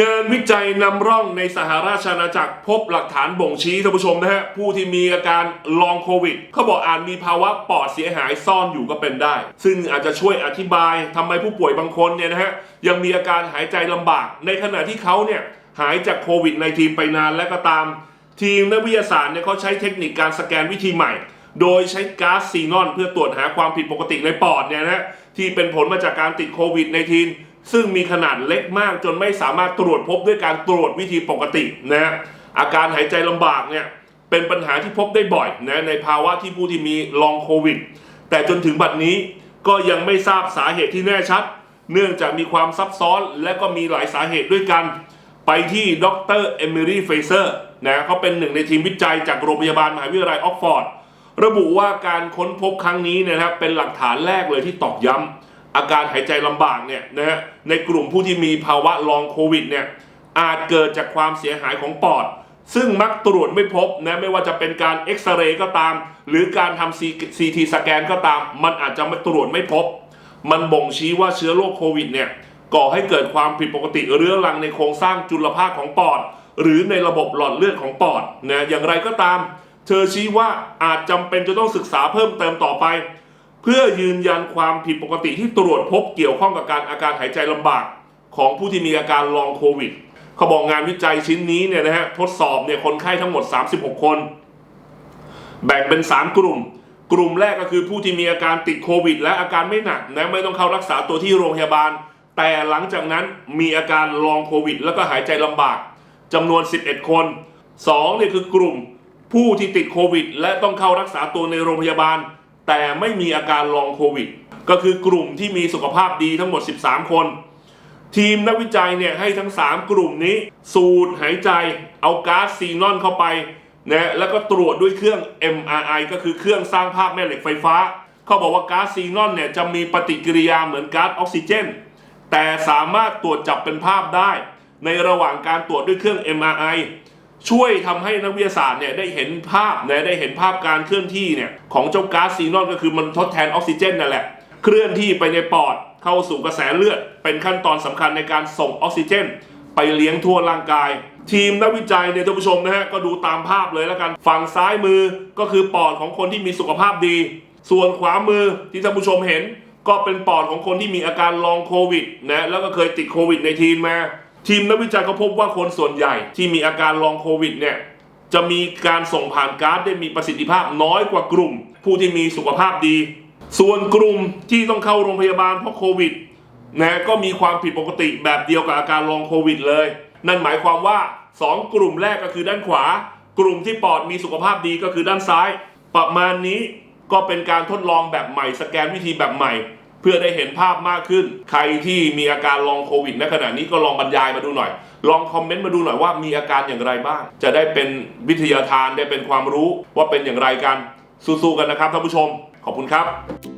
งานวิจัยนำร่องในสหราชอาณาจักรพบหลักฐานบ่งชี้ท่านผู้ชมนะฮะ ผู้ที่มีอาการลองโควิด เขาบอกอาจมีภาวะปอดเสียหายซ่อนอยู่ก็เป็นได้ ซึ่งอาจจะช่วยอธิบายทำไมผู้ป่วยบางคนเนี่ยนะฮะ ยังมีอาการหายใจลำบาก ในขณะที่เขาเนี่ย หายจากโควิด -19 ไปนานและก็ตาม ทีมนักวิทยาศาสตร์เนี่ยเขาใช้เทคนิคการสแกนวิธีใหม่ โดยใช้ก๊าซซีนอนเพื่อตรวจหาความผิดปกติในปอดเนี่ยนะฮะที่เป็นผลมาจากการติดโควิด -19 ซึ่งมีขนาดเล็กมากจนไม่สามารถตรวจพบด้วยการตรวจวิธีปกตินะฮะอาการหายใจลำบากเนี่ยเป็นปัญหาที่พบได้บ่อยนะในภาวะที่ผู้ที่มีลองโควิด แต่จนถึงบัดนี้ก็ยังไม่ทราบสาเหตุที่แน่ชัด เนื่องจากมีความซับซ้อนและก็มีหลายสาเหตุด้วยกัน ไปที่ดรเอมิลี่เฟเซอร์นะเขาเป็นหนึ่งในทีมวิจัยจากโรงพยาบาลมหาวิทยาลัยออกฟอร์ด ระบุว่าการค้นพบครั้งนี้นะครับเป็นหลักฐานแรกเลยที่ตอกย้ำ อาการหายใจลำบากเนี่ยนะฮะในกลุ่มผู้ที่มีภาวะลองโควิดเนี่ยอาจเกิดจากความเสียหายของปอด ซึ่งมักตรวจไม่พบนะไม่ว่าจะเป็นการเอ็กซเรย์ก็ตาม หรือการทำซีทีสแกนก็ตาม มันอาจจะไม่ตรวจไม่พบ มันบ่งชี้ว่าเชื้อโรคโควิดเนี่ยก่อให้เกิดความผิดปกติเรื้อรังในโครงสร้างจุลภาคของปอด หรือในระบบหลอดเลือดของปอดนะอย่างไรก็ตาม เธอชี้ว่าอาจจำเป็นจะต้องศึกษาเพิ่มเติมต่อไป เพื่อยืนยันความผิดปกติที่ตรวจพบเกี่ยวข้องกับการอาการหายใจลำบากของผู้ที่มีอาการลองโควิดเขาบอกงานวิจัยชิ้นนี้เนี่ยนะฮะทดสอบเนี่ยคนไข้ทั้งหมด 36 คน แบ่งเป็น 3 กลุ่ม กลุ่มแรกก็คือผู้ที่มีอาการติดโควิด และอาการไม่หนักนะไม่ต้องเข้ารักษาตัวที่โรงพยาบาล แต่หลังจากนั้นมีอาการลองโควิด แล้วก็หายใจลำบากจำนวน 11 คน2เนี่ยคือกลุ่มผู้ที่ติดโควิด และต้องเข้ารักษาตัวในโรงพยาบาล แต่ไม่มีอาการลองโควิด ก็คือกลุ่มที่มีสุขภาพดีทั้งหมด 13 คน ทีมนักวิจัยเนี่ยให้ทั้ง 3 กลุ่มนี้ สูดหายใจ เอาก๊าซซีนอนเข้าไปนะแล้วก็ตรวจด้วยเครื่อง MRI ก็คือเครื่องสร้างภาพแม่เหล็กไฟฟ้า เขาบอกว่าก๊าซซีนอนเนี่ยจะมีปฏิกิริยาเหมือนก๊าซออกซิเจน แต่สามารถตรวจจับเป็นภาพได้ ในระหว่างการตรวจด้วยเครื่อง MRI ช่วยทำให้นักวิทยาศาสตร์เนี่ยได้เห็นภาพนะได้เห็นภาพการเคลื่อนที่เนี่ยของเจ้าก๊าซซีนอนก็คือมันทดแทนออกซิเจนนั่นแหละ เคลื่อนที่ไปในปอดเข้าสู่กระแสเลือด เป็นขั้นตอนสำคัญในการส่งออกซิเจน ไปเลี้ยงทั่วร่างกาย ทีมนักวิจัยเนี่ยท่านผู้ชมนะฮะก็ดูตามภาพเลยแล้วกันฝั่งซ้ายมือก็คือปอดของคนที่มีสุขภาพดี ส่วนขวามือที่ท่านผู้ชมเห็น ก็เป็นปอดของคนที่มีอาการลองโควิดนะแล้วก็เคยติดโควิดในทีมมา ทีมนักวิจัยเขาพบว่าคนส่วนใหญ่ที่มีอาการลองโควิดเนี่ยจะมีการส่งผ่านก๊าซได้มีประสิทธิภาพน้อยกว่ากลุ่ม ผู้ที่มีสุขภาพดี ส่วนกลุ่มที่ต้องเข้าโรงพยาบาลเพราะโควิดนะก็มีความผิดปกติแบบเดียวกับอาการลองโควิดเลย นั่นหมายความว่า 2 กลุ่มแรกก็คือด้านขวา กลุ่มที่ปอดมีสุขภาพดีก็คือด้านซ้าย ประมาณนี้ก็เป็นการทดลองแบบใหม่สแกนวิธีแบบใหม่ เพื่อได้เห็นภาพมากขึ้น ใครที่มีอาการลองโควิดในขณะนี้ก็ลองบรรยายมาดูหน่อย ลองคอมเมนต์มาดูหน่อยว่ามีอาการอย่างไรบ้าง จะได้เป็นวิทยาทานได้เป็นความรู้ว่าเป็นอย่างไรกันสู้ๆกันนะครับท่านผู้ชม ขอบคุณครับ